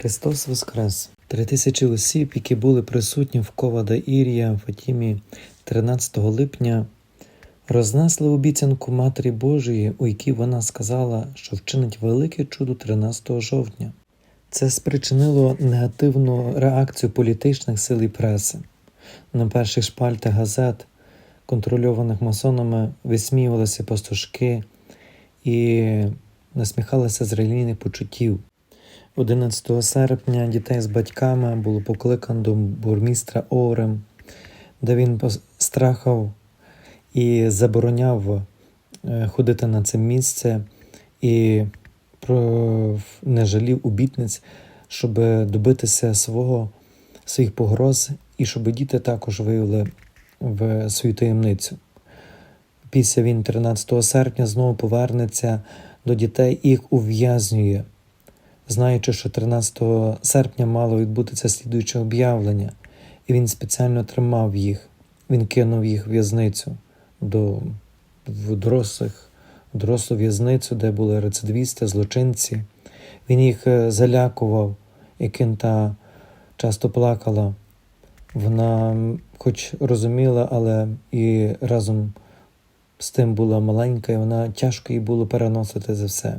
Христос Воскрес! Три тисячі осіб, які були присутні в Ковада Ірія в Фатімі 13 липня, рознесли обіцянку Матері Божої, у якій вона сказала, що вчинить велике чудо 13 жовтня. Це спричинило негативну реакцію політичних сил і преси. На перших шпальтах газет, контрольованих масонами, висміювалися пастушки і насміхалися з релігійних почуттів. 11 серпня дітей з батьками було покликано до бурмістра Орем, де він страхав і забороняв е, ходити на це місце і не жалів обітниць, щоб добитися свого, своїх погроз, і щоб діти також виявили в свою таємницю. Після він 13 серпня знову повернеться до дітей і їх ув'язнює знаючи, що 13 серпня мало відбутися слідуюче об'явлення, і він спеціально тримав їх, він кинув їх в в'язницю до в дорослих, в дорослу в'язницю, де були рецидивісти, злочинці. Він їх е, залякував, і кінта часто плакала. Вона, хоч розуміла, але і разом з тим була маленька, і вона тяжко їй було переносити за все.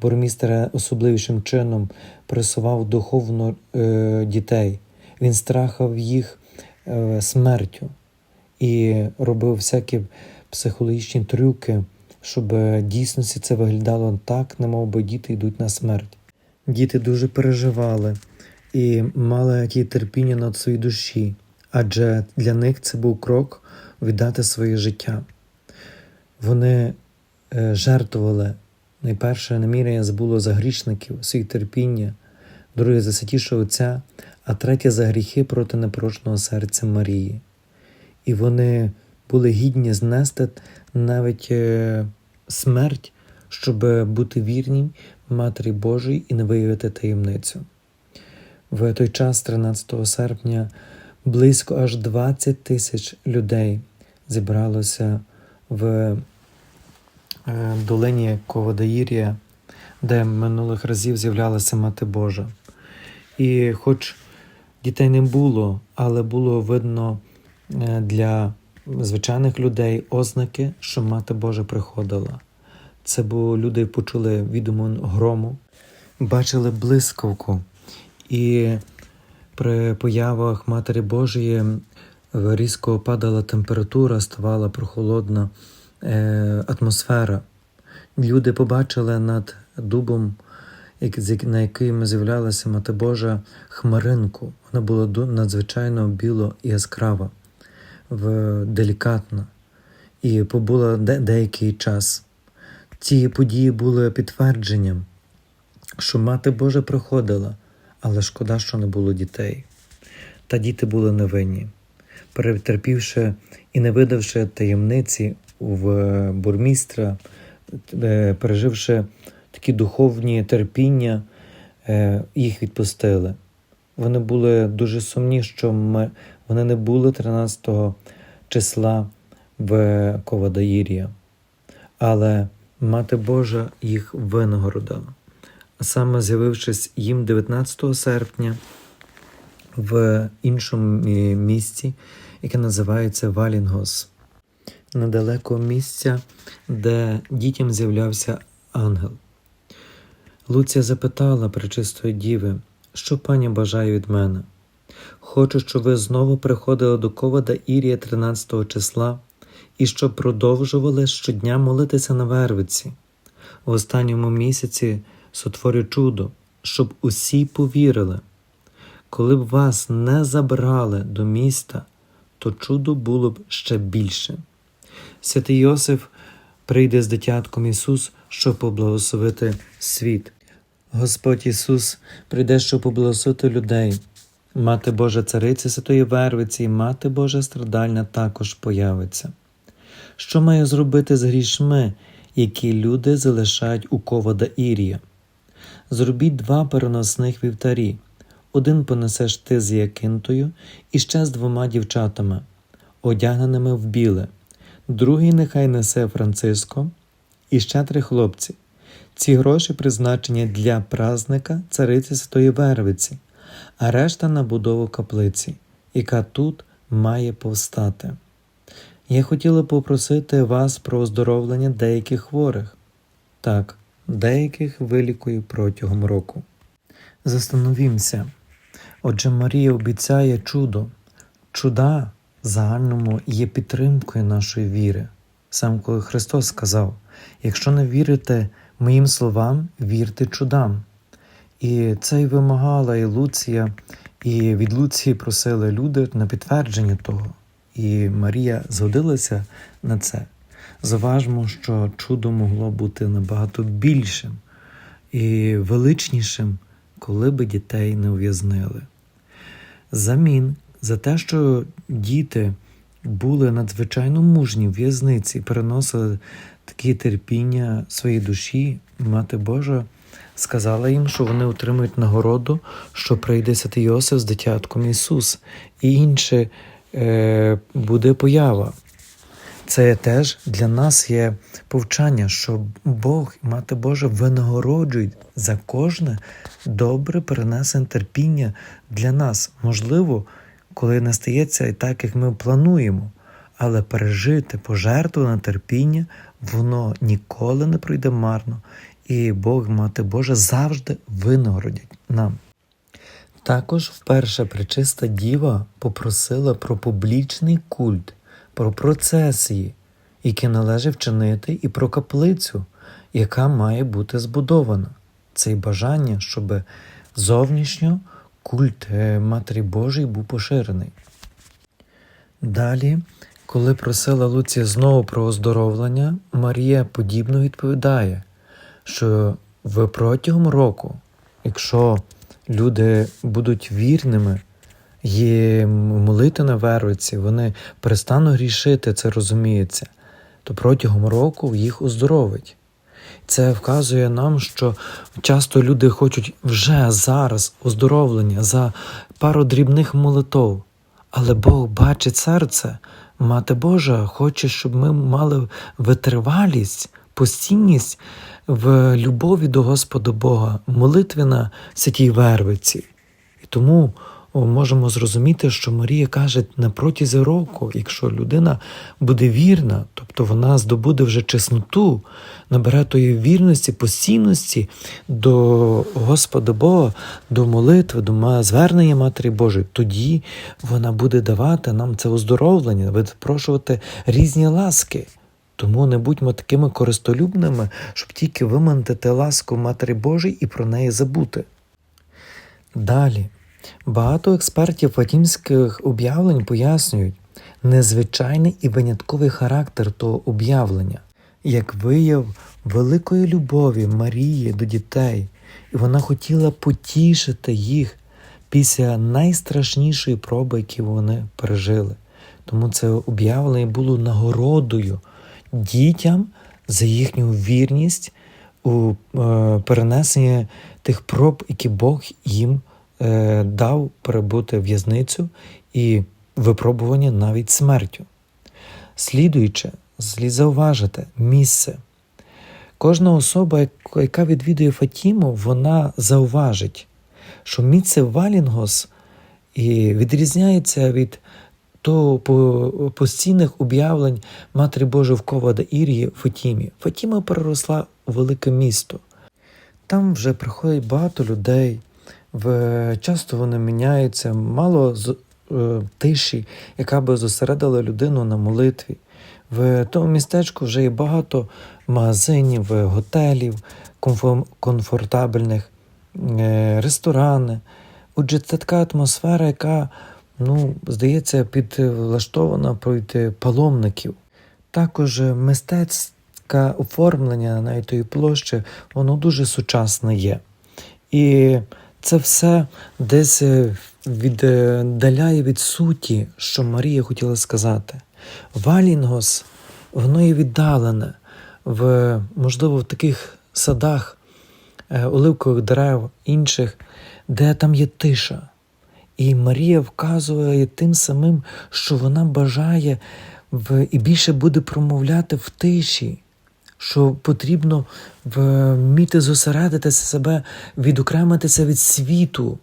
Бурмістер особливішим чином пресував духовно е, дітей, він страхав їх е, смертю і робив всякі психологічні трюки, щоб дійсності це виглядало так, немов би діти йдуть на смерть. Діти дуже переживали і мали ті терпіння над своїй душі, адже для них це був крок віддати своє життя. Вони е, жертвували Найперше намірення забуло за грішників, свої терпіння, друге за святішого Отця, а третє за гріхи проти непорочного серця Марії. І вони були гідні знести навіть е, смерть, щоб бути вірні Матері Божій і не виявити таємницю. В той час, 13 серпня, близько аж 20 тисяч людей зібралося в Е, долині Ковадаїрія, де минулих разів з'являлася Мати Божа. І хоч дітей не було, але було видно е, для звичайних людей ознаки, що Мати Божа приходила. Це бо люди почули відому грому, бачили блискавку, і при появах Матері Божої різко падала температура, ставала прохолодна. Е, атмосфера. Люди побачили над дубом, на яким з'являлася Мати Божа хмаринку. Вона була надзвичайно біло і яскрава, делікатна і побула деякий час. Ці події були підтвердженням, що Мати Божа приходила, але шкода, що не було дітей. Та діти були невинні, перетерпівши і не видавши таємниці в бурмістра, е, переживши такі духовні терпіння, е, їх відпустили. Вони були дуже сумні, що ми, вони не були 13 числа в Ковадаїрія, але Мати Божа їх винагородила. Саме з'явившись їм 19 серпня в іншому місці, яке називається Валінгос недалеко місця, де дітям з'являвся ангел. Луція запитала пречистої діви, що пані бажає від мене. Хочу, щоб ви знову приходили до ковада Ірія 13 числа і щоб продовжували щодня молитися на Вервиці. В останньому місяці сотворю чудо, щоб усі повірили. Коли б вас не забрали до міста, то чудо було б ще більше. Святий Йосиф прийде з дитятком Ісус, щоб поблагословити світ. Господь Ісус прийде, щоб поблагословити людей. Мати Божа Цариця Святої Вервиці і Мати Божа страдальна також появиться. Що має зробити з грішми, які люди залишають у ковада Ірія? Зробіть два переносних вівтарі. Один понесеш ти з Якинтою і ще з двома дівчатами, одягненими в біле другий нехай несе Франциско і ще три хлопці, Ці гроші призначені для празника цариці Святої Вервиці, а решта на будову каплиці, яка тут має повстати. Я хотіла попросити вас про оздоровлення деяких хворих. Так, деяких вилікую протягом року. Застановімося. Отже, Марія обіцяє чудо. Чуда загальному є підтримкою нашої віри. Сам коли Христос сказав: якщо не вірите моїм словам, вірте чудам. І це й вимагала і Луція, і від Луції просили люди на підтвердження того. І Марія згодилася на це. Заважмо, що чудо могло бути набагато більшим і величнішим, коли би дітей не ув'язнили. Замін за те, що діти були надзвичайно мужні в в'язниці, переносили такі терпіння своїй душі, Мати Божа сказала їм, що вони отримують нагороду, що прийде святий Йосиф з дитятком Ісус, і інше е, буде поява. Це теж для нас є повчання, що Бог Мати Божа винагороджують за кожне добре перенесене терпіння для нас. Можливо, коли не стається і так, як ми плануємо, але пережити пожертвуване терпіння, воно ніколи не пройде марно, і Бог, Мати Божа, завжди винагородять нам. Також вперше пречиста діва попросила про публічний культ, про процесії, які належить вчинити, і про каплицю, яка має бути збудована. Це й бажання, щоб зовнішньо культ е, Матері Божої був поширений. Далі, коли просила Луція знову про оздоровлення, Марія подібно відповідає, що протягом року, якщо люди будуть вірними і молити на вервиці, вони перестануть грішити, це розуміється, то протягом року їх оздоровить. Це вказує нам, що часто люди хочуть вже зараз оздоровлення за пару дрібних молитов, але Бог бачить серце. Мати Божа хоче, щоб ми мали витривалість, постійність в любові до Господа Бога, молитві на святій Вервиці. І тому можемо зрозуміти, що Марія каже на протязі року, якщо людина буде вірна, тобто вона здобуде вже чесноту, набере тої вірності, постійності до Господа Бога, до молитви, до звернення Матері Божої, тоді вона буде давати нам це оздоровлення, випрошувати різні ласки. Тому не будьмо такими користолюбними, щоб тільки вимантити ласку Матері Божій і про неї забути. Далі. Багато експертів фатімських об'явлень пояснюють незвичайний і винятковий характер того об'явлення, як вияв великої любові Марії до дітей, і вона хотіла потішити їх після найстрашнішої проби, які вони пережили. Тому це об'явлення було нагородою дітям за їхню вірність у е, перенесенні тих проб, які Бог їм дав перебути в'язницю і випробування навіть смертю. Слідуючи, слід зауважити місце. Кожна особа, яка відвідує Фатіму, вона зауважить, що місце Валінгос відрізняється від того постійних об'явлень Матері Божої в Ковада Ірії Фатімі. Фатіма переросла у велике місто. Там вже приходять багато людей, в, часто вони міняються, мало з, е, тиші, яка би зосередила людину на молитві. В тому містечку вже є багато магазинів, готелів, комфор, комфортабельних, е, ресторани. Отже, це така атмосфера, яка, ну, здається, підлаштована проти паломників. Також мистецьке оформлення навіть тої площі, воно дуже сучасне є. І це все десь віддаляє від суті, що Марія хотіла сказати. Валінгос, воно є віддалене, в, можливо, в таких садах, е, оливкових дерев, інших, де там є тиша. І Марія вказує тим самим, що вона бажає в, і більше буде промовляти в тиші, що потрібно вміти зосередити себе, відокремитися від світу,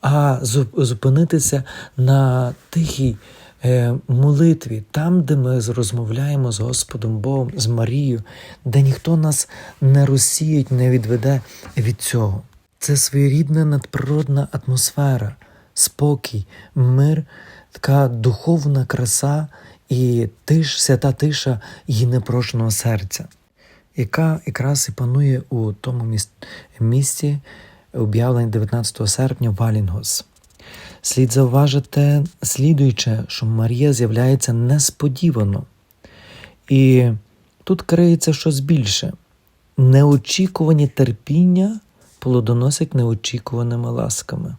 а зупинитися на тихій е, молитві, там, де ми розмовляємо з Господом Богом, з Марією, де ніхто нас не розсіять, не відведе від цього. Це своєрідна надприродна атмосфера, спокій, мир, така духовна краса і тиш, свята тиша її непрошеного серця, яка якраз і панує у тому міс- місці, об'явлень 19 серпня Валінгос. Слід зауважити, слідуюче, що Марія з'являється несподівано. І тут криється щось більше. Неочікувані терпіння плодоносять неочікуваними ласками.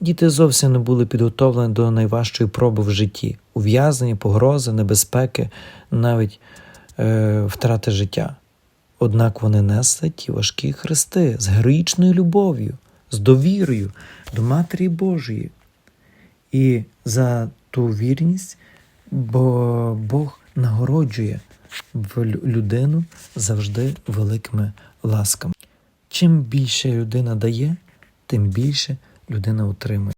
Діти зовсім не були підготовлені до найважчої проби в житті ув'язнення, погрози, небезпеки, навіть е, втрати життя. Однак вони несли ті важкі хрести з героїчною любов'ю, з довірою до Матері Божої. І за ту вірність бо Бог нагороджує людину завжди великими ласками. Чим більше людина дає, тим більше людина отримує.